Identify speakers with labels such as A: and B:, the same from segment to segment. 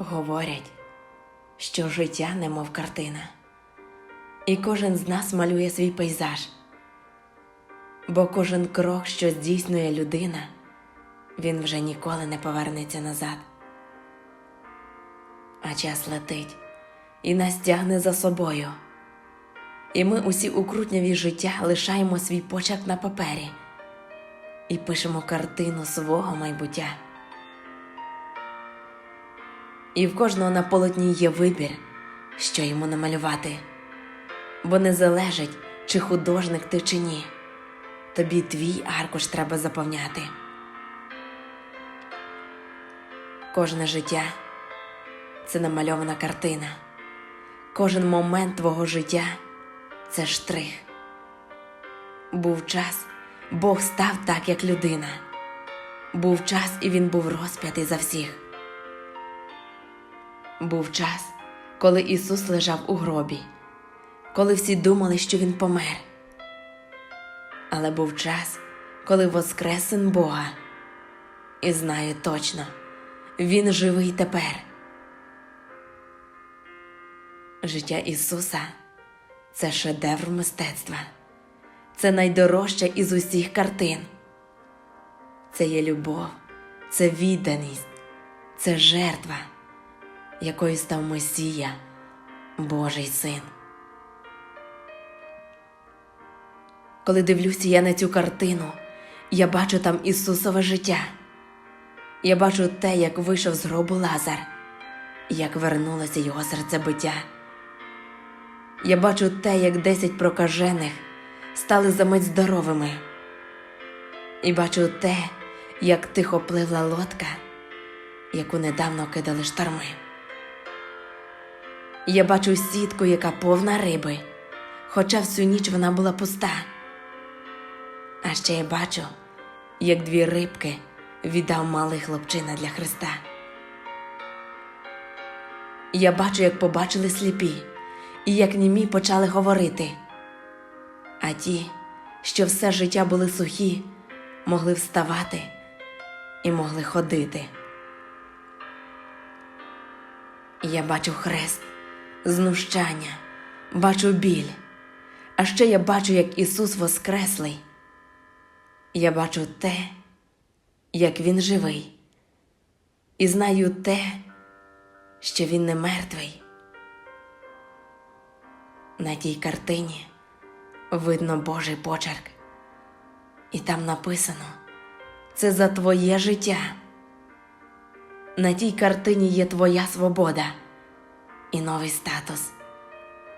A: Говорять, що життя немов картина, і кожен з нас малює свій пейзаж, бо кожен крок, що здійснює людина, він вже ніколи не повернеться назад. А час летить і нас тягне за собою. І ми усі у крутняві життя лишаємо свій почерк на папері і пишемо картину свого майбуття. І в кожного на полотні є вибір, що йому намалювати, бо не залежить, чи художник ти чи ні. Тобі твій аркуш треба заповняти. Кожне життя це намальована картина. Кожен момент твого життя це штрих. Був час, Бог став так, як людина. Був час, і він був розп'ятий за всіх. Був час, коли Ісус лежав у гробі, коли всі думали, що Він помер. Але був час, коли воскрес Син Бога, і знаю точно, Він живий тепер. Життя Ісуса це шедевр мистецтва, це найдорожча із усіх картин. Це є любов, це відданість, це жертва, якою став Месія, Божий син. Коли дивлюся я на цю картину, я бачу там Ісусове життя. Я бачу те, як вийшов з гробу Лазар, як вернулося його серцебиття. Я бачу те, як десять прокажених стали за мить здоровими. І бачу те, як тихо пливла лодка, яку недавно кидали шторми. Я бачу сітку, яка повна риби, хоча всю ніч вона була пуста. А ще я бачу, як дві рибки віддав малий хлопчина для Христа. Я бачу, як побачили сліпі, і як німі почали говорити. А ті, що все життя були сухі, могли вставати і могли ходити. Я бачу хрест, знущання, бачу біль, а ще я бачу, як Ісус Воскреслий. Я бачу те, як Він живий, і знаю те, що Він не мертвий. На тій картині видно Божий почерк, і там написано це за твоє життя. На тій картині є твоя свобода і новий статус.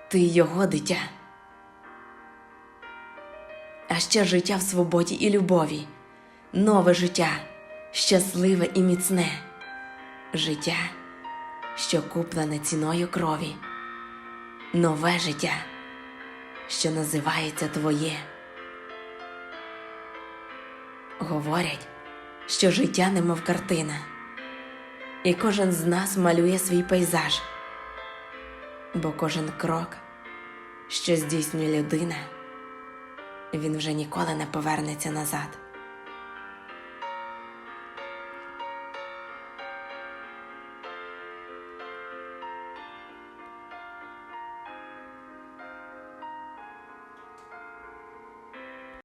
A: Ти його дитя. А ще життя в свободі і любові, нове життя, щасливе і міцне, життя, що куплене ціною крові, нове життя, що називається твоє. Говорять, що життя немов картина, і кожен з нас малює свій пейзаж, бо кожен крок, що здійснює людина, він вже ніколи не повернеться назад.